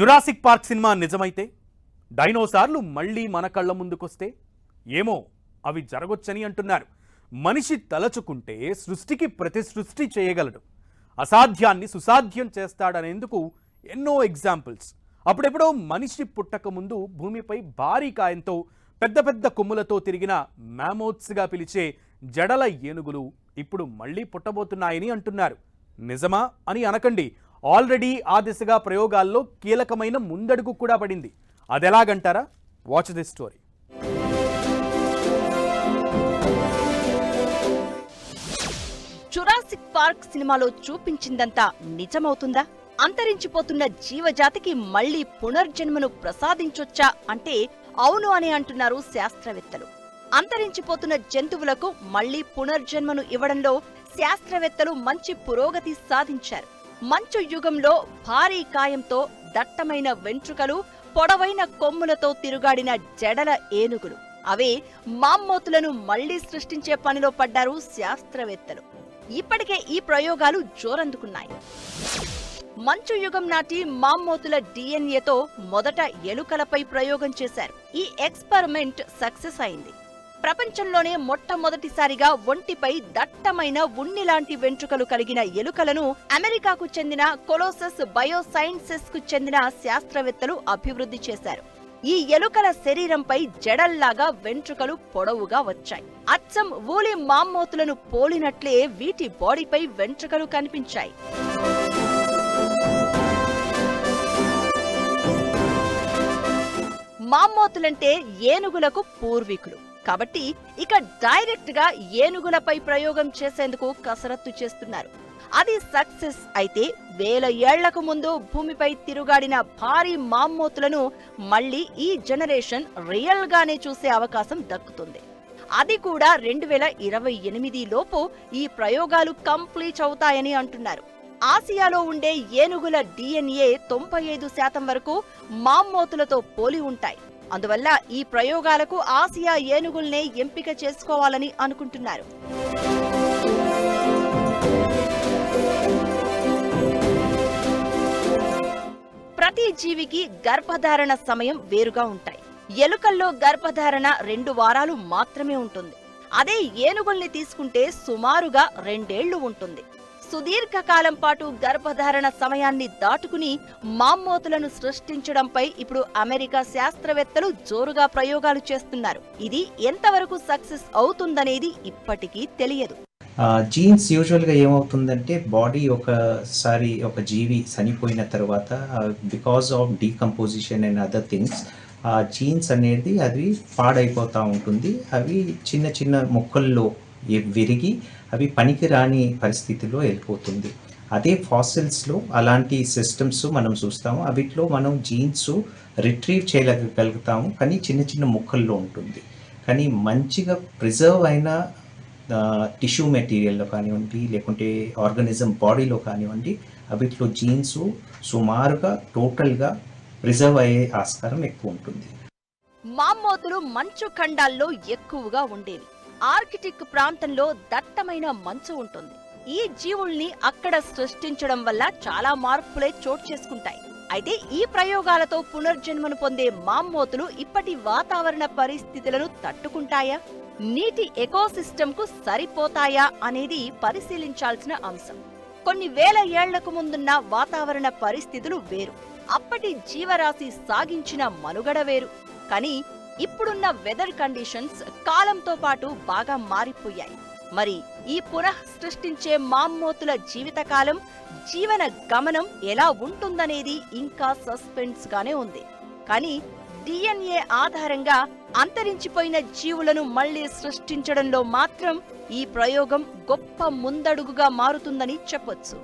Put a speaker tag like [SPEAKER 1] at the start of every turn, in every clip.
[SPEAKER 1] Jurassic park cinema నిజమైతే? డైనోసార్లు మళ్ళీ మన కళ్ళ ముందుకొస్తే? ఏమో అవి జరగొచ్చని అంటున్నారు. మనిషి తలచుకుంటే సృష్టికి ప్రతి సృష్టి చేయగలడు. అసాధ్యాన్ని సుసాధ్యం చేస్తాడనేందుకు ఎన్నో ఎగ్జాంపుల్స్. అప్పుడెప్పుడో మనిషి పుట్టక ముందు భూమిపై భారీ కాయంతో పెద్ద పెద్ద కొమ్ములతో తిరిగిన మ్యామోత్స్గా పిలిచే జడల ఏనుగులు ఇప్పుడు మళ్ళీ పుట్టబోతున్నాయని అంటున్నారు. నిజమా అని అనకండి. ఆల్రెడీ ఆ దిశగా ప్రయోగాల్లో కీలకమైన ముందడుగు కూడా పడింది. అది ఎలాగంటారా? Watch this story
[SPEAKER 2] Jurassic Park సినిమాలో చూపించిందంతా నిజమవుతుందా? అంతరించిపోతున్న జీవజాతికి మళ్ళీ పునర్జన్మను ప్రసాదించొచ్చా అంటే అవును అని అంటున్నారు శాస్త్రవేత్తలు. అంతరించిపోతున్న జంతువులకు మళ్ళీ పునర్జన్మను ఇవ్వడంలో శాస్త్రవేత్తలు మంచి పురోగతి సాధించారు. మంచు యుగంలో భారీ కాయంతో దట్టమైన వెంట్రుకలు పొడవైన కొమ్ములతో తిరుగాడిన జడల ఏనుగులు. అవే మామ్మోతులను మళ్ళీ సృష్టించే పనిలో పడ్డారు శాస్త్రవేత్తలు. ఇప్పటికే ఈ ప్రయోగాలు జోరందుకున్నాయి. మంచు యుగం నాటి మామ్మోతుల డిఎన్ఏతో మొదట ఎలుకలపై ప్రయోగం చేశారు. ఈ ఎక్స్పెరిమెంట్ సక్సెస్ అయింది. ప్రపంచంలోనే మొట్టమొదటిసారిగా ఒంటిపై దట్టమైన ఉన్ని లాంటి వెంట్రుకలు కలిగిన ఎలుకలను అమెరికాకు చెందిన కొలోసస్ బయోసైన్సెస్కు చెందిన శాస్త్రవేత్తలు అభివృద్ధి చేశారు. ఈ ఎలుకల శరీరంపై జడల్లాగా వెంట్రుకలు పొడవుగా వచ్చాయి. అచ్చం ఊలి మామ్మోతులను పోలినట్లే వీటి బాడీపై వెంట్రుకలు కనిపించాయి. మామ్మోతులంటే ఏనుగులకు పూర్వీకులు. కాబట్టి ఇక డైరెక్ట్గా ఏనుగులపై ప్రయోగం చేసేందుకు కసరత్తు చేస్తున్నారు. అది సక్సెస్ అయితే వేల ఏళ్ళకు ముందు భూమిపై తిరుగాడిన భారీ మామ్మోతులను మళ్ళీ ఈ జనరేషన్ రియల్ గానే చూసే అవకాశం దక్కుతుంది. అది కూడా రెండు వేల ఇరవై ఎనిమిది లోపు ఈ ప్రయోగాలు కంప్లీట్ అవుతాయని అంటున్నారు. ఆసియాలో ఉండే ఏనుగుల డిఎన్ఏ తొంభై ఐదు శాతం వరకు మామ్మోతులతో పోలి ఉంటాయి. అందువల్ల ఈ ప్రయోగాలకు ఆసియా ఏనుగుల్నే ఎంపిక చేసుకోవాలని అనుకుంటున్నారు. ప్రతి జీవికి గర్భధారణ సమయం వేరుగా ఉంటాయి. ఎలుకల్లో గర్భధారణ రెండు వారాలు మాత్రమే ఉంటుంది. అదే ఏనుగుల్ని తీసుకుంటే సుమారుగా రెండేళ్ళు ఉంటుంది. సుదీర్ఘకాలం పాటు గర్భధారణ సమయాన్ని దాటుకుని మామ్మోతులను సృష్టించడంపై ఇప్పుడు అమెరికా శాస్త్రవేత్తలు జోరుగా ప్రయోగాలు చేస్తున్నారు. ఇది ఎంతవరకు సక్సెస్ అవుతుందనేది ఇప్పటికీ తెలియదు.
[SPEAKER 3] జీన్స్ యూజువల్గా ఏమవుతుందంటే బాడీ ఒకసారి ఒక జీవి చనిపోయిన తర్వాత because of decomposition and other things ఆ జీన్స్ అనేది అది పాడైపోతూ ఉంటుంది. అవి చిన్న చిన్న మొక్కల్లో విరిగి అవి పనికిరాని పరిస్థితిలో వెళ్ళిపోతుంది. అదే ఫాసిల్స్లో అలాంటి సిస్టమ్స్ మనం చూస్తాము. అవిట్లో మనం జీన్స్ రిట్రీవ్ చేయగలుగుతాము. కానీ చిన్న చిన్న ముక్కల్లో ఉంటుంది. కానీ మంచిగా ప్రిజర్వ్ అయిన టిష్యూ మెటీరియల్లో కానివ్వండి లేకుంటే ఆర్గానిజం బాడీలో కానివ్వండి అవిట్లో జీన్స్ సుమారుగా టోటల్గా ప్రిజర్వ్ అయ్యే ఆస్కారం ఎక్కువ ఉంటుంది.
[SPEAKER 2] మామ్మోతులు మంచు ఖండాల్లో ఎక్కువగా ఉండేవి. ఆర్కిటిక్ ప్రాంతంలో దట్టమైన మంచు ఉంటుంది. ఈ జీవుల్ని అక్కడ సృష్టించడం వల్ల చాలా మార్పులే చోటు చేసుకుంటాయి. అయితే ఈ ప్రయోగాలతో పునర్జన్మను పొందే మామ్మోతులు ఇప్పటి వాతావరణ పరిస్థితులను తట్టుకుంటాయా? నీటి ఎకోసిస్టంకు సరిపోతాయా అనేది పరిశీలించాల్సిన అంశం. కొన్ని వేల ఏళ్ళకు ముందున్న వాతావరణ పరిస్థితులు వేరు. అప్పటి జీవరాశి సాగించిన మనుగడ వేరు. కానీ ఇప్పుడున్న వెదర్ కండిషన్స్ కాలంతో పాటు బాగా మారిపోయాయి. మరి ఈ పునః సృష్టించే మామ్మోతుల జీవితకాలం జీవన గమనం ఎలా ఉంటుందనేది ఇంకా సస్పెన్స్ గానే ఉంది. కానీ డిఎన్ఏ ఆధారంగా అంతరించిపోయిన జీవులను మళ్ళీ సృష్టించడంలో మాత్రం ఈ ప్రయోగం గొప్ప ముందడుగుగా మారుతుందని చెప్పొచ్చు.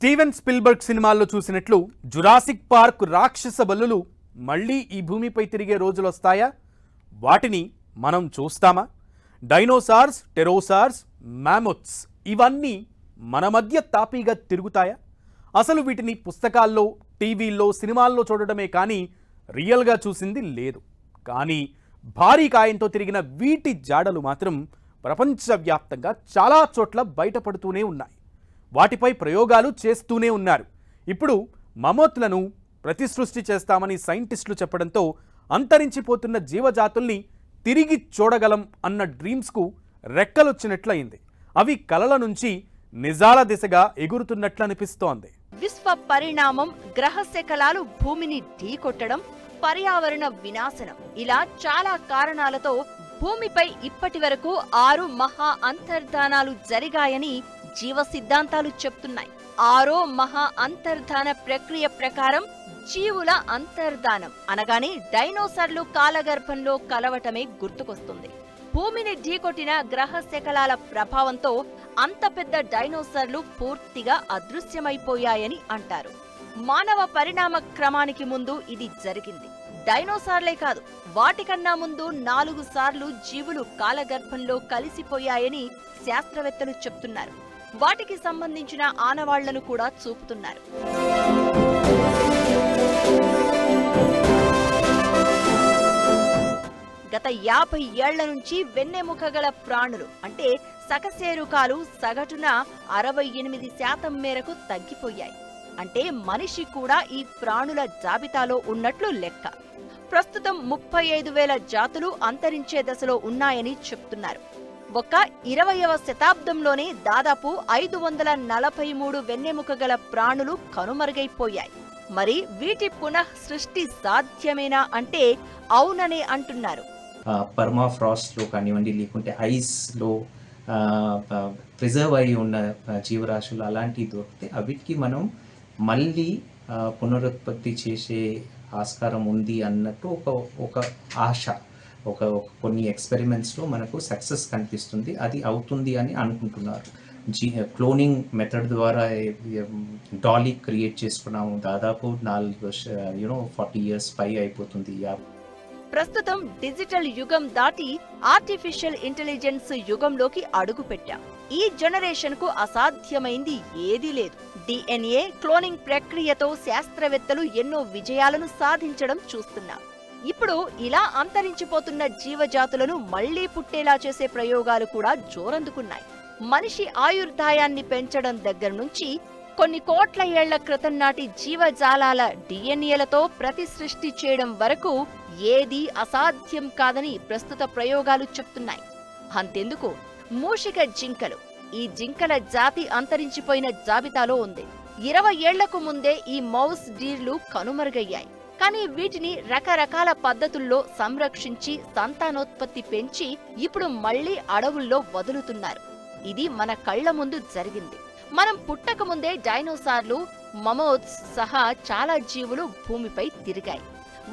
[SPEAKER 1] స్టీవెన్ స్పిల్బర్గ్ సినిమాల్లో చూసినట్లు జురాసిక్ పార్క్ రాక్షస బల్లులు మళ్ళీ ఈ భూమిపై తిరిగే రోజులు వస్తాయా వాటిని మనం చూస్తామా? డైనోసార్స్ టెరోసార్స్ మ్యామొత్స్ ఇవన్నీ మన మధ్య తాపీగా తిరుగుతాయా? అసలు వీటిని పుస్తకాల్లో టీవీల్లో సినిమాల్లో చూడటమే కానీ రియల్గా చూసింది లేదు. కానీ భారీ కాయంతో తిరిగిన వీటి జాడలు మాత్రం ప్రపంచవ్యాప్తంగా చాలా చోట్ల బయటపడుతూనే ఉన్నాయి. వాటిపై ప్రయోగాలు చేస్తూనే ఉన్నారు. ఇప్పుడు మమోత్లను ప్రతిసృష్టి చేస్తామని సైంటిస్టులు చెప్పడంతో అంతరించిపోతున్న జీవజాతుల్ని తిరిగి చూడగలం అన్న డ్రీమ్స్కు రెక్కలొచ్చినట్లయింది. అవి కలల నుంచి నిజాల దిశగా ఎగురుతున్నట్లు అనిపిస్తోంది
[SPEAKER 2] విశ్వ పరిణామం గ్రహ శకలాలు భూమిని ఢీకొట్టడం పర్యావరణ వినాశనం ఇలా చాలా కారణాలతో భూమిపై ఇప్పటి వరకు ఆరు మహా అంతర్ధానాలు జరిగాయని జీవ సిద్ధాంతాలు చెప్తున్నాయి. ఆరో మహా అంతర్ధాన ప్రక్రియ ప్రకారం జీవుల అంతర్ధానం. అనగానే డైనోసార్లు కాలగర్భంలో కలవటమే గుర్తుకొస్తుంది. భూమిని ఢీకొట్టిన గ్రహ శకలాల ప్రభావంతో అంత పెద్ద డైనోసార్లు పూర్తిగా అదృశ్యమైపోయాయని అంటారు. మానవ పరిణామ క్రమానికి ముందు ఇది జరిగింది. డైనోసార్లే కాదు వాటికన్నా ముందు నాలుగు సార్లు జీవులు కాలగర్భంలో కలిసిపోయాయని శాస్త్రవేత్తలు చెప్తున్నారు. వాటికి సంబంధించిన ఆనవాళ్ళను కూడా చూపుతున్నారు. గత యాభై ఏళ్ళ నుంచి వెన్నెముక గల ప్రాణులు అంటే సకశేరుకాలు సగటున అరవై ఎనిమిది శాతం మేరకు తగ్గిపోయాయి. అంటే మనిషి కూడా ఈ ప్రాణుల జాబితాలో ఉన్నట్లు లెక్క. ప్రస్తుతం ముప్పై ఐదు వేల జాతులు అంతరించే దశలో ఉన్నాయని చెప్తున్నారు. ఒక ఇరవయవ శతాబ్దంలోనే దాదాపు ఐదు వందల నలభై మూడు వెన్నెముక గల ప్రాణులు కనుమరుగైపోయాయి. మరి వీటి పునః సృష్టి సాధ్యమేనా అంటే అవుననే అంటున్నారు.
[SPEAKER 3] పర్మాఫ్రాస్ట్లో కానివ్వండి లేకుంటే ఐస్లో ప్రిజర్వ్ అయి ఉన్న జీవరాశులు అలాంటివి దొరికితే అవిటికి మనం మళ్ళీ పునరుత్పత్తి చేసే ఆస్కారం ఉంది అన్నట్టు ఒక ఒక ఆశ. ఒక కొన్ని ఎక్స్పెరిమెంట్స్లో మనకు సక్సెస్ కనిపిస్తుంది. అది అవుతుంది అని అనుకుంటున్నారు. జీ క్లోనింగ్ మెథడ్ ద్వారా డాలీ క్రియేట్ చేసుకున్నాము. దాదాపు నాలుగు యూనో ఫార్టీ ఇయర్స్ పై అయిపోతుంది.
[SPEAKER 2] ప్రస్తుతం డిజిటల్ యుగం దాటి ఆర్టిఫిషియల్ ఇంటెలిజెన్స్ యుగంలోకి అడుగు పెట్టాం. ఈ జనరేషన్కు అసాధ్యమైంది ఏదీ లేదు. డిఎన్ఏ క్లోనింగ్ ప్రక్రియతో శాస్త్రవేత్తలు ఎన్నో విజయాలను సాధించడం చూస్తున్నాం. ఇప్పుడు ఇలా అంతరించిపోతున్న జీవజాతులను మళ్ళీ పుట్టేలా చేసే ప్రయోగాలు కూడా జోరందుకున్నాయి. మనిషి ఆయుర్దాయాన్ని పెంచడం దగ్గర నుంచి కొన్ని కోట్ల ఏళ్ళ క్రితం నాటి జీవజాలాల డిఎన్ఏలతో ప్రతి సృష్టి చేయడం వరకు ఏదీ అసాధ్యం కాదని ప్రస్తుత ప్రయోగాలు చెప్తున్నాయి. అంతెందుకు? మూషిక జింకలు. ఈ జింకల జాతి అంతరించిపోయిన జాబితాలో ఉంది. ఇరవై ఏళ్ళకు ముందే ఈ మౌస్ డీర్లు కనుమరుగయ్యాయి. కానీ వీటిని రకరకాల పద్ధతుల్లో సంరక్షించి సంతానోత్పత్తి పెంచి ఇప్పుడు మళ్ళీ అడవుల్లో వదులుతున్నారు. ఇది మన కళ్ళ ముందు జరిగింది. మనం పుట్టక ముందే డైనోసార్లు మమోత్స్ సహా చాలా జీవులు భూమిపై తిరిగాయి.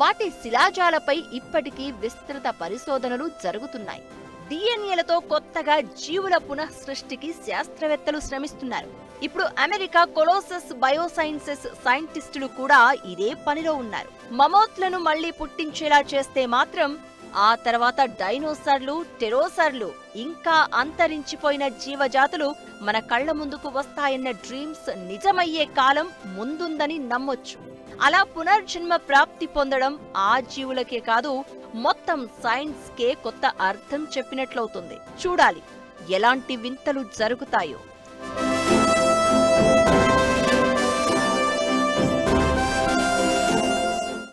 [SPEAKER 2] వాటి శిలాజాలపై ఇప్పటికీ విస్తృత పరిశోధనలు జరుగుతున్నాయి. డిఎన్ఏలతో కొత్తగా జీవుల పునః సృష్టికి శాస్త్రవేత్తలు శ్రమిస్తున్నారు. ఇప్పుడు అమెరికా కొలోసస్ బయోసైన్సెస్ సైంటిస్టులు కూడా ఇదే పనిలో ఉన్నారు. మమోత్లను మళ్ళీ పుట్టించేలా చేస్తే మాత్రం ఆ తర్వాత డైనోసార్లు టెరోసార్లు ఇంకా అంతరించిపోయిన జీవజాతులు మన కళ్ళ ముందుకు వస్తాయన్న డ్రీమ్స్ నిజమయ్యే కాలం ముందుందని నమ్మొచ్చు. అలా పునర్జన్మ ప్రాప్తి పొందడం ఆ జీవులకే కాదు మొత్తం సైన్స్ కే కొత్త అర్థం చెప్పినట్లవుతుంది. చూడాలి ఎలాంటి వింతలు జరుగుతాయో.